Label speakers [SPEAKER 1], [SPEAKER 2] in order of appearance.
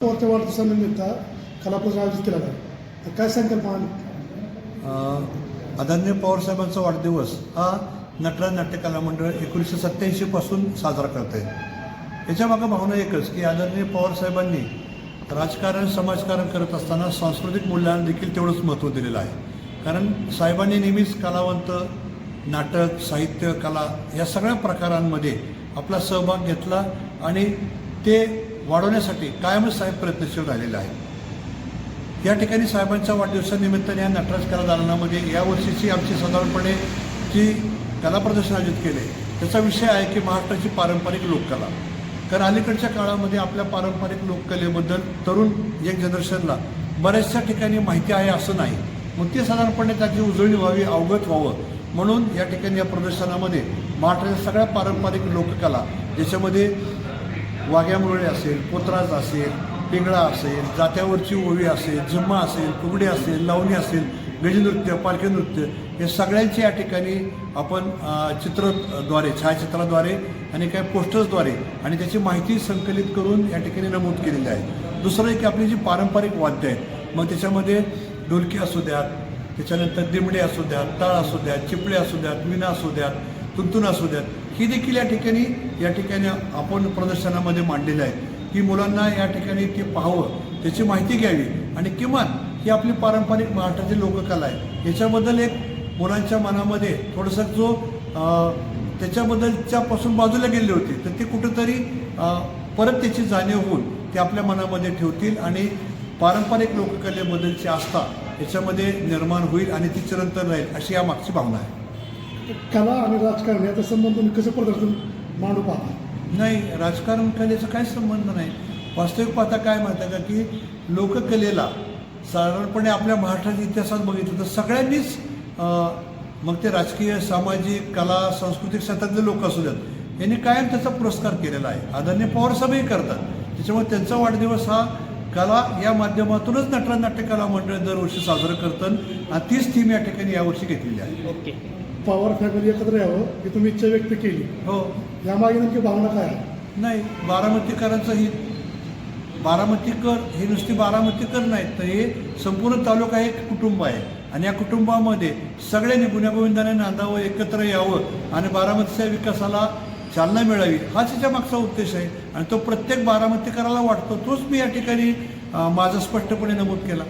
[SPEAKER 1] पवारच्या वाढदिवसानिमित्त कलाप्रदर्शन आयोजित केला तर काय संकल्पना
[SPEAKER 2] अ, आदरणीय पवारसाहेबांचा वाढदिवस हा नटराज नाट्यकला मंडळ एकोणीसशे सत्त्याऐंशीपासून साजरा करत आहे. याच्यामागं भावना एकच की आदरणीय पवारसाहेबांनी राजकारण समाजकारण करत असताना सांस्कृतिक मूल्यांना देखील तेवढंच महत्त्व दिलेलं आहे. कारण साहेबांनी नेहमीच कलावंत नाटक साहित्य कला या सगळ्या प्रकारांमध्ये आपला सहभाग घेतला आणि ते वाढवण्यासाठी कायमच साहेब प्रयत्नशील राहिलेले आहेत. या ठिकाणी साहेबांच्या वाढदिवसानिमित्ताने या नटराज कला दालनामध्ये यावर्षीची आमची साधारणपणे जी कला प्रदर्शन आयोजित केले त्याचा विषय आहे की महाराष्ट्राची पारंपरिक लोककला. कारण अलीकडच्या काळामध्ये आपल्या पारंपरिक लोककलेबद्दल तरुण एक जनरेशनला बऱ्याचशा ठिकाणी माहिती आहे असं नाही. मग ते साधारणपणे त्याची उजळणी व्हावी अवगत व्हावं. म्हणून या ठिकाणी या प्रदर्शनामध्ये महाराष्ट्राच्या सगळ्या पारंपरिक लोककला ज्याच्यामध्ये वाघ्यामुळे असेल पोतराज असेल पिंगळा असेल जात्यावरची ओवी असेल झुम्मा असेल कुबडी असेल लावणी असेल गजनृत्य पालखी नृत्य हे सगळ्यांचे या ठिकाणी आपण चित्रद्वारे छायाचित्राद्वारे आणि काही पोस्टर्सद्वारे आणि त्याची माहिती संकलित करून या ठिकाणी नमूद केलेली आहे. दुसरं एक आपली जी पारंपरिक वाद्य आहेत मग त्याच्यामध्ये ढोलकी असू द्यात त्याच्यानंतर दिमडे असू द्यात तळ असू द्यात चिपळे असू द्यात विना असू द्यात तुंतून असू द्यात ही देखील या ठिकाणी या ठिकाणी आपण प्रदर्शनामध्ये मांडलेलं आहे की मुलांना या ठिकाणी ते पाहावं त्याची माहिती घ्यावी आणि किमान ही आपली पारंपरिक महाराष्ट्राची लोककला आहे. याच्याबद्दल एक मुलांच्या मनामध्ये थोडंसं जो त्याच्याबद्दलच्यापासून बाजूला गेले होते तर ते कुठंतरी परत त्याची जाणीव होऊन ते आपल्या मनामध्ये ठेवतील आणि पारंपरिक लोककलेबद्दलची आस्था याच्यामध्ये निर्माण होईल आणि ती चिरंतर राहील अशी या मागची भावना आहे.
[SPEAKER 1] कला आणि राजकारण याचा संबंध कसं प्रदर्शन मांडू पाहता?
[SPEAKER 2] नाही राजकारण कलेचा काही संबंध नाही. वास्तविक पाहता काय माहिती का की लोककलेला साधारणपणे आपल्या महाराष्ट्राच्या इतिहासात बघितलं तर सगळ्यांनीच मग ते राजकीय सामाजिक कला सांस्कृतिक क्षेत्रातले लोक असू द्यात यांनी कायम त्याचा पुरस्कार केलेला आहे. आदरणीय पवारसाहेबही करतात. त्याच्यामुळे त्यांचा वाढदिवस हा कला या माध्यमातूनच नटराज नाट्यकला मंडळ दरवर्षी साजरं करतं आणि तीच थीम या ठिकाणी यावर्षी घेतलेली आहे.
[SPEAKER 3] ओके.
[SPEAKER 1] पवार फॅमिली एकत्र यावं ही तुम्ही इच्छा व्यक्त केली.
[SPEAKER 2] हो.
[SPEAKER 1] यामागे नेमकी भावना काय आहे?
[SPEAKER 2] नाही बारामतीकरांचं ही बारामतीकर हे नुसती बारामतीकर नाहीत तर हे संपूर्ण तालुका एक कुटुंब आहे. आणि या कुटुंबामध्ये सगळ्यांनी गुण्यागोविंदाने नांदावं एकत्र यावं आणि बारामतीच्या विकासाला चालना मिळावी हाच याच्या मागचा उद्देश आहे. आणि तो प्रत्येक बारामतीकराला वाटतो तोच मी या ठिकाणी माझा स्पष्टपणे नमूद केला.